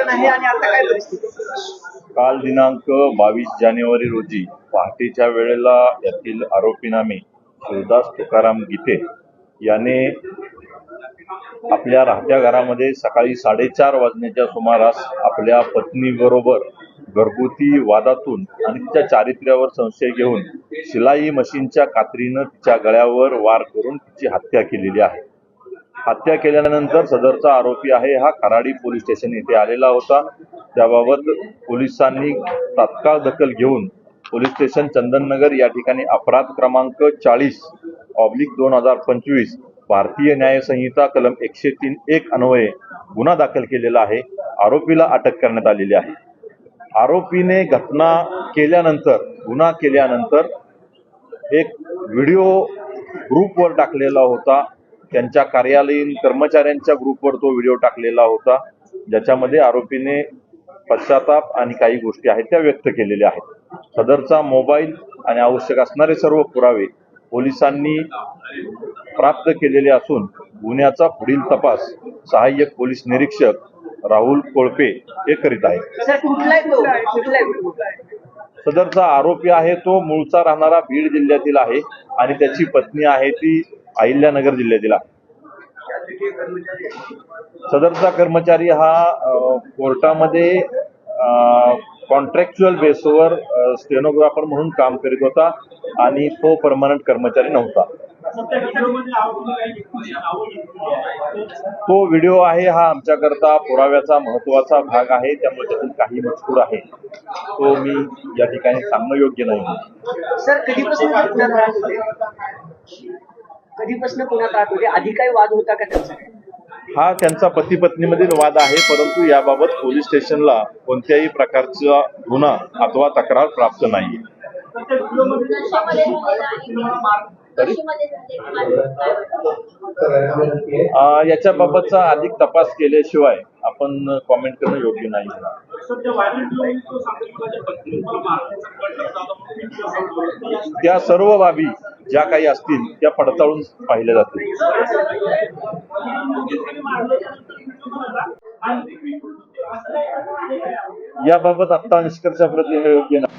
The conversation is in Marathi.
आणि आता काय परिस्थिती? काल दिनांक बावीस जानेवारी रोजी पहाटेच्या वेळेला यातील आरोपीनामे शिवदास तुकाराम गीते याने आपल्या राहत्या घरामध्ये सकाळी साडेचार वाजण्याच्या सुमारास आपल्या पत्नीबरोबर घरगुती वादातून आणि तिच्या चारित्र्यावर संशय घेऊन शिलाई मशीनच्या कात्रीनं तिच्या गळ्यावर वार करून तिची हत्या केलेली आहे. हत्या केल्यानंतर सदरचा आरोपी आहे हा खराडी पोलीस स्टेशन येथे आलेला होता. त्याबाबत पोलिसांनी तात्काळ दखल घेऊन पोलीस स्टेशन चंदननगर या ठिकाणी अपराध क्रमांक चाळीस ऑब्लिक दोन हजार पंचवीस भारतीय न्यायसंहिता कलम एकशे तीन एक अन्वये गुन्हा दाखल केलेला आहे. आरोपीला अटक करण्यात आलेली आहे. आरोपीने घटना केल्यानंतर गुन्हा केल्यानंतर एक व्हिडिओ ग्रुपवर टाकलेला होता. त्यांच्या कार्यालयीन कर्मचाऱ्यांच्या ग्रुपवर तो व्हिडिओ टाकलेला होता. ज्याच्यामध्ये आरोपीने पश्चाताप आणि काही गोष्टी आहेत त्या व्यक्त केलेल्या आहेत. सदरचा मोबाईल आणि आवश्यक असणारे सर्व पुरावे पोलिसांनी प्राप्त केलेले असून गुन्ह्याचा पुढील तपास सहाय्यक पोलीस निरीक्षक राहुल कोळपे हे करीत आहेत? सदरचा आरोपी आहे तो मूळचा राहणारा बीड जिल्ह्यातील आहे आणि त्याची पत्नी आहे ती अहिल्यानगर जिल्ह्यातील सदरचा कर्मचारी हा कोर्टामध्ये कॉन्ट्रॅक्च्युअल बेसवर स्टेनोग्राफर म्हणून काम करीत होता आणि तो परमनंट कर्मचारी नव्हता. तो व्हिडिओ आहे हा आमच्याकरता पुराव्याचा महत्त्वाचा भाग आहे त्यामुळे त्यातून काही मजकूर आहे. तो मी या ठिकाणी सांगणं योग्य नाही. सर कधीपासून पुण्यात राहत होते होते आधी काही वाद होता का त्यांचा? हा त्यांचा पती पत्नीमधील वाद आहे परंतु याबाबत पोलीस स्टेशनला कोणत्याही प्रकारचा गुन्हा अथवा तक्रार प्राप्त नाही झालेला याच्याबाबतचा अधिक तपास केल्याशिवाय आपण कॉमेंट करणं योग्य नाही. त्या सर्व बाबी ज्या काही असतील त्या पडताळून पाहिल्या जातील. याबाबत आता निष्कर्षाप्रती हे योग्य नाही.